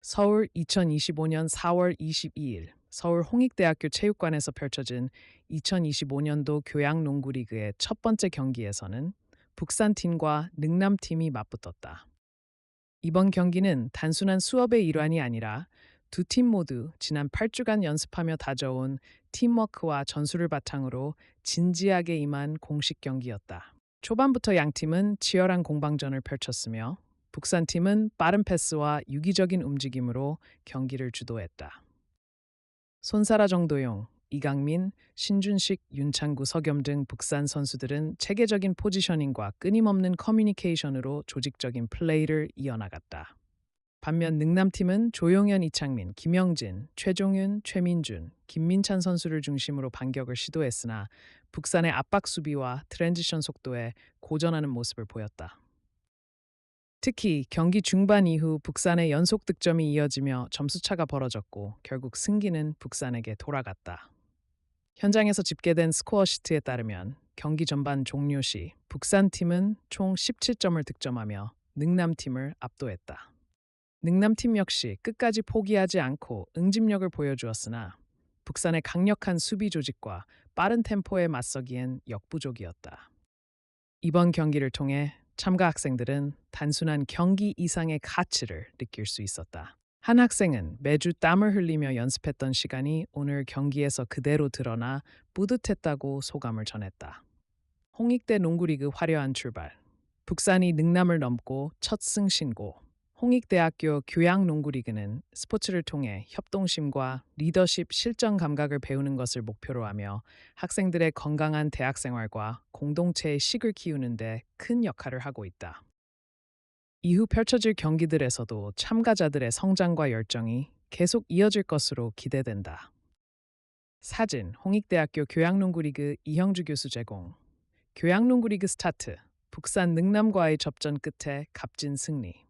서울 2025년 4월 22일 서울 홍익대학교 체육관에서 펼쳐진 2025년도 교양농구 리그의 첫 번째 경기에서는 북산팀과 능남팀이 맞붙었다. 이번 경기는 단순한 수업의 일환이 아니라 두 팀 모두 지난 8주간 연습하며 다져온 팀워크와 전술을 바탕으로 진지하게 임한 공식 경기였다. 초반부터 양 팀은 치열한 공방전을 펼쳤으며 북산팀은 빠른 패스와 유기적인 움직임으로 경기를 주도했다. 손사라 정도용, 이강민, 신준식, 윤창구, 서겸 등 북산 선수들은 체계적인 포지셔닝과 끊임없는 커뮤니케이션으로 조직적인 플레이를 이어나갔다. 반면 능남팀은 조용현, 이창민, 김영진, 최종윤, 최민준, 김민찬 선수를 중심으로 반격을 시도했으나 북산의 압박 수비와 트랜지션 속도에 고전하는 모습을 보였다. 특히 경기 중반 이후 북산의 연속 득점이 이어지며 점수차가 벌어졌고 결국 승기는 북산에게 돌아갔다. 현장에서 집계된 스코어 시트에 따르면 경기 전반 종료 시 북산팀은 총 17점을 득점하며 능남팀을 압도했다. 능남팀 역시 끝까지 포기하지 않고 응집력을 보여주었으나 북산의 강력한 수비 조직과 빠른 템포에 맞서기엔 역부족이었다. 이번 경기를 통해 참가 학생들은 단순한 경기 이상의 가치를 느낄 수 있었다. 한 학생은 매주 땀을 흘리며 연습했던 시간이 오늘 경기에서 그대로 드러나 뿌듯했다고 소감을 전했다. 홍익대 농구리그 화려한 출발. 북산이 능남을 넘고 첫 승 신고. 홍익대학교 교양농구리그는 스포츠를 통해 협동심과 리더십 실전 감각을 배우는 것을 목표로 하며 학생들의 건강한 대학 생활과 공동체의 식을 키우는 데 큰 역할을 하고 있다. 이후 펼쳐질 경기들에서도 참가자들의 성장과 열정이 계속 이어질 것으로 기대된다. 사진 홍익대학교 교양농구리그 이형주 교수 제공 교양농구리그 스타트 북산 능남과의 접전 끝에 값진 승리